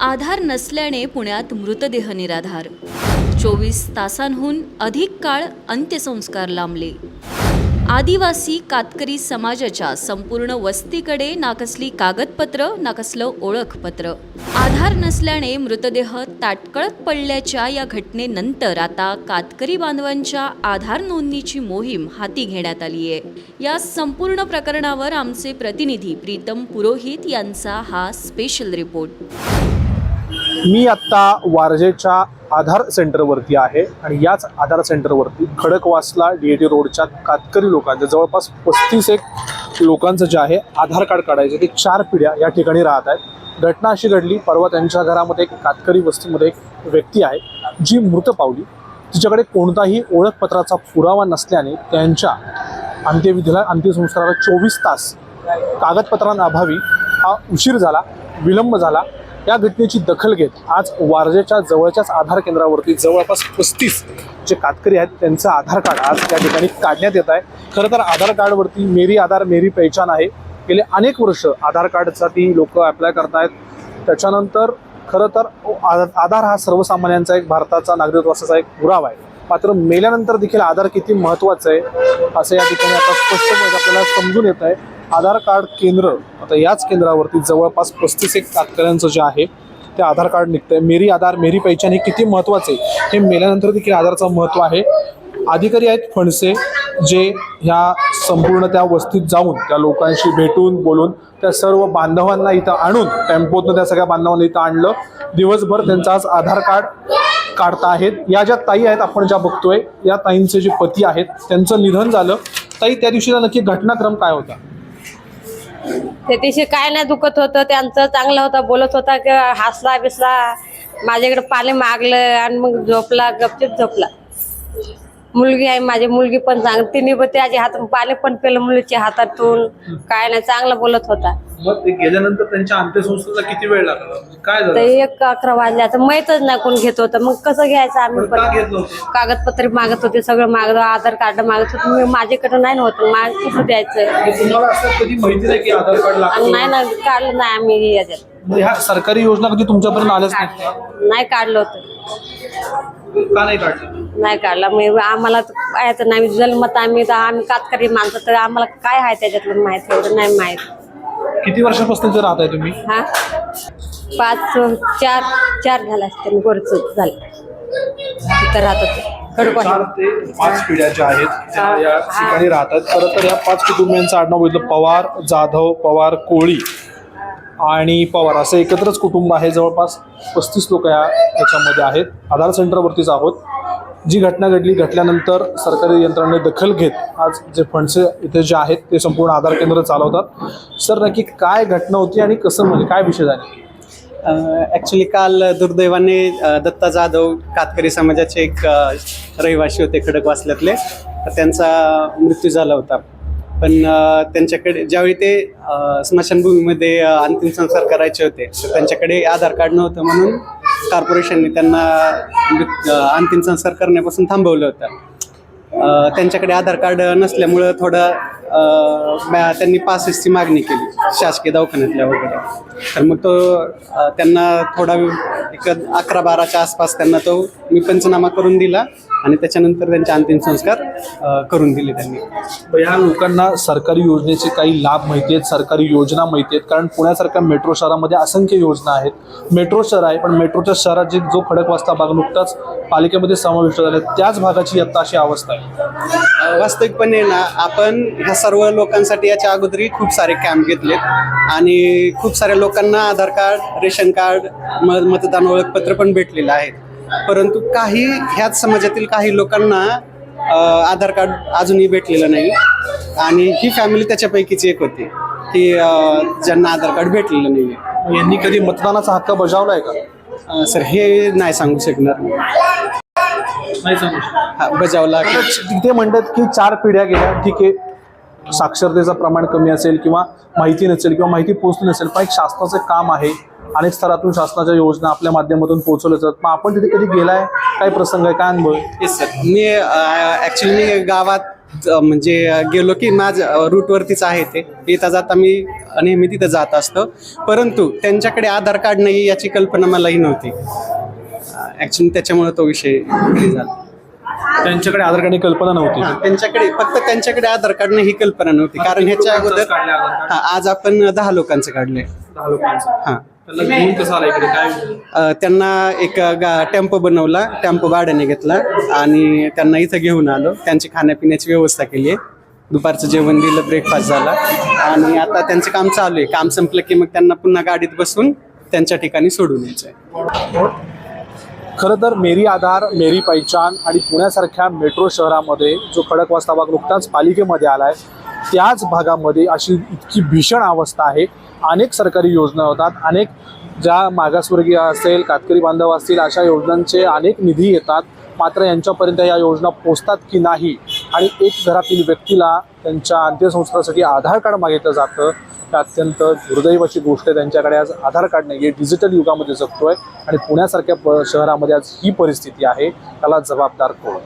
आधार नसल्याने पुण्यात मृतदेह निराधार. चोवीस तासांहून अधिक काळ अंत्यसंस्कार लांबले. आदिवासी कातकरी समाजाच्या संपूर्ण वस्तीकडे ना कसली कागदपत्र ना कसलं ओळखपत्र. आधार नसल्याने मृतदेह ताटकळत पडल्याच्या या घटनेनंतर आता कातकरी बांधवांच्या आधार नोंदणीची मोहीम हाती घेण्यात आली आहे. या संपूर्ण प्रकरणावर आमचे प्रतिनिधी प्रीतम पुरोहित यांचा हा स्पेशल रिपोर्ट मी आत्ता वारजेच्या आधार सेंटरवरती आहे आणि याच आधार सेंटरवरती खडकवासला डी ए टी रोडच्या कातकरी लोकांचं जवळपास पस्तीस एक लोकांचं जे आहे आधार कार्ड काढायचे ते चार पिढ्या या ठिकाणी राहत आहेत. घटना अशी घडली परवा त्यांच्या घरामध्ये एक कातकरी वस्तीमध्ये एक व्यक्ती आहे जी मृत पावली. तिच्याकडे कोणताही ओळखपत्राचा पुरावा नसल्याने त्यांच्या अंत्यविधीला अंत्यसंस्काराला चोवीस तास कागदपत्रांअभावी हा उशीर झाला विलंब झाला. या घटनेची दखल घेत आज वारजेच्या जवळच्याच आधार केंद्रावरती जवळपास पस्तीस जे कातकरी आहेत त्यांचं आधार कार्ड आज त्या ठिकाणी काढण्यात येत आहे. खरं तर आधार कार्डवरती मेरी आधार मेरी पहिचान आहे. गेले अनेक वर्ष आधार कार्डसाठी लोक अप्लाय करतायत. त्याच्यानंतर खरं तर आधार हा सर्वसामान्यांचा एक भारताचा नागरिकत्वाचा एक पुरावा आहे. मात्र मेल्यानंतर देखील आधार किती महत्त्वाचं आहे असं या ठिकाणी आता स्पष्टपणे आपल्याला समजून येत आहे. आधार कार्ड केंद्र आता याच केंद्रावरती जवळपास पस्तीस एक तात्कऱ्यांचं जे आहे ते आधार कार्ड निघतंय. मेरी आधार मेरी पहिचान हे किती महत्त्वाचे हे मेल्यानंतर देखील आधारचं महत्त्व आहे. अधिकारी आहेत फणसे जे ह्या संपूर्ण त्या वस्तीत जाऊन त्या लोकांशी भेटून बोलून त्या सर्व बांधवांना इथं आणून टेम्पोतनं त्या सगळ्या बांधवांना इथं आणलं. दिवसभर त्यांचा आज आधार कार्ड काढता आहेत या ज्या ताई आहेत आपण ज्या बघतोय या ताईंचे जे पती आहेत त्यांचं निधन झालं. ताई त्या दिवशीचा नक्की घटनाक्रम काय होता? त्या तिशी काय नाही दुखत होतं त्यांचं चांगलं होतं बोलत होता की हसला बिसला. माझ्याकडे पाणी मागलं आणि मग झोपला गपचित झोपला. मुलगी आहे माझी मुलगी पण चांगली. तिने पण त्याच्या हातून पाणी पण पेलं मुलीच्या हातातून. काय नाही चांगला बोलत होता. मग ते गेल्यानंतर त्यांच्या अंत्यसंस्थेचा किती वेळ लागला? काय तर एक अकरा वाजल्याचं माहीतच नाही कोण घेत होतं. मग कसं घ्यायचं आम्ही पण? होतं कागदपत्र मागत होते सगळं मागत आधार कार्ड मागत होते. मी माझ्याकडे नाही होतं. माग कुठं द्यायचं? तुम्हाला असं कधी माहिती नाही की आधार कार्ड आणि नाही ना काढलं नाही आम्ही याच्यात. म्हणजे ह्या सरकारी योजना कधी तुमच्यापर्यंत आल्याच नाही? नाही काढलं होतं. का नाही काढलं? नाही काढला. मग आम्हाला तर काय तर नाही जन्मत आम्ही तर आम्ही कातकरी माणसं तर आम्हाला काय आहे त्याच्यातलं माहीत? एवढं नाही माहीत. किती वर्षापासून इथे राहताय तुम्ही? हा? पाच चार चार झाला असते गोरच झालं. तिथं राहत होते चार खडकवासला. ते पाच पिढ्या ज्या आहेत त्या या ठिकाणी राहतात. खरं तर या पाच कुटुंबियांचं आडनाव बघितलं पवार जाधव पवार कोळी. आणि पवार असं एकत्रच कुटुंब आहे. जवळपास पस्तीस लोक या याच्यामध्ये आहेत. आधार सेंटरवरतीच आहोत. जी घटना घडली घटल्यानंतर सरकारी यंत्रणेने दखल घेत आज जे फंडचे इथे जे आहेत ते संपूर्ण आधार केंद्र चालवतात. सर नक्की काय घटना होती आणि कसं म्हणजे काय विषय झाले? ॲक्च्युली काल दुर्दैवाने दत्ता जाधव कातकरी समाजाचे एक रहिवासी होते खडकवासल्यातले. तर त्यांचा मृत्यू झाला होता. पण त्यांच्याकडे ज्यावेळी ते स्मशानभूमीमध्ये अंतिम संस्कार करायचे होते तर त्यांच्याकडे आधार कार्ड नव्हतं म्हणून कॉर्पोरेशनने त्यांना अंतिम संस्कार करण्यापासून थांबवलं होतं. त्यांच्याकडे आधार कार्ड नसल्यामुळं थोडं त्यांनी पासेसची मागणी केली शासकीय दवाखान्यातल्या वगैरे. तर मग तो त्यांना थोडा एक अकरा बाराच्या आसपास त्यांना तो मी पंचनामा करून दिला आणि त्याच्यानंतर त्यांचे अंतिम संस्कार अ, करून दिले त्यांनी. ह्या लोकांना सरकारी योजनेचे काही लाभ माहिती आहेत सरकारी योजना माहिती आहेत कारण पुण्यासारख्या मेट्रो शहरामध्ये असंख्य योजना आहेत. मेट्रो शहर आहे पण मेट्रोच्या शहरात जे जो खडकवासला भाग नुकताच पालिकेमध्ये समाविष्ट झाले त्याच भागाची आता अशी अवस्था आहे. अ, वास्तविकपणे ना आपण ह्या सर्व लोकांसाठी याच्या अगोदरही खूप सारे कॅम्प घेतलेत आणि खूप साऱ्या लोकांना आधार कार्ड रेशन कार्ड म मतदान ओळखपत्र पण भेटलेलं आहे. परंतु काही ह्याच समाजातील काही लोकांना आधार कार्ड अजूनही भेटलेलं नाही. आणि ही फॅमिली त्याच्यापैकीच एक होती की ज्यांना आधार कार्ड भेटलेलं नाही यांनी कधी मतदानाचा हक्क बजावलाय का? आहे सर हे नाही सांगू शकणार मी. नाही सांगू बजावला. की तिथे म्हणतात की चार पिढ्या गेल्या ठीक आहे. साक्षरतेचं प्रमाण कमी असेल किंवा माहिती नसेल किंवा माहिती पोहोचली नसेल पण एक शासनाचं काम आहे. अनेक स्तरातून शासनाच्या योजना आपल्या माध्यमातून पोहोचवल्या जातात मग आपण तिथे कधी गेलाय? काय प्रसंग आहे? काय अनुभव? येस सर मी ॲक्च्युली मी गावात ज- म्हणजे गेलो की माझ रूटवरतीच आहे ते. येता जाता मी नेहमी तिथं जात असतो. परंतु त्यांच्याकडे आधार कार्ड नाही याची कल्पना मलाही नव्हती. ॲक्च्युली त्याच्यामुळे तो विषय हे झाला. त्यांच्याकडे आधार कार्डची कल्पना नव्हती. त्यांच्याकडे फक्त त्यांच्याकडे आधार कार्ड नाही ही कल्पना नव्हती. कारण ह्याच्या अगोदर कार्ड? हा, आज आपण दहा लोकांचं काढले दहा लोकांचं. हा. त्यांना अ, एक गा टेम्पो बनवला टेम्पो भाड्याने घेतला आणि त्यांना इथं घेऊन आलो. त्यांची खाण्यापिण्याची व्यवस्था केली. आहे दुपारचं जेवण दिलं ब्रेकफास्ट झाला. आणि आता त्यांचं काम चालू आहे. काम संपलं की मग त्यांना पुन्हा गाडीत बसून त्यांच्या ठिकाणी सोडून यायचं आहे खरं तर मेरी आधार मेरी पैचान आणि पुण्यासारख्या मेट्रो शहरामध्ये जो खडकवासला भाग नुकताच पालिकेमध्ये आला आहे त्याच भागामध्ये अशी इतकी भीषण अवस्था आहे. अनेक सरकारी योजना होतात अनेक ज्या मागासवर्गीय असेल कातकरी बांधव असतील अशा योजनांचे अनेक निधी येतात. मात्र यांच्यापर्यंत या योजना पोचतात की नाही आणि एक घरातील व्यक्तीला त्यांच्या अंत्यसंस्कारासाठी आधार कार्ड मागितलं जातं हे अत्यंत दुर्दैवाची गोष्ट आहे. त्यांच्याकडे आज आधार कार्ड नाही आहे डिजिटल युगामध्ये जगतोय आणि पुण्यासारख्या प- शहरामध्ये आज ही परिस्थिती आहे. त्याला जबाबदार कोण?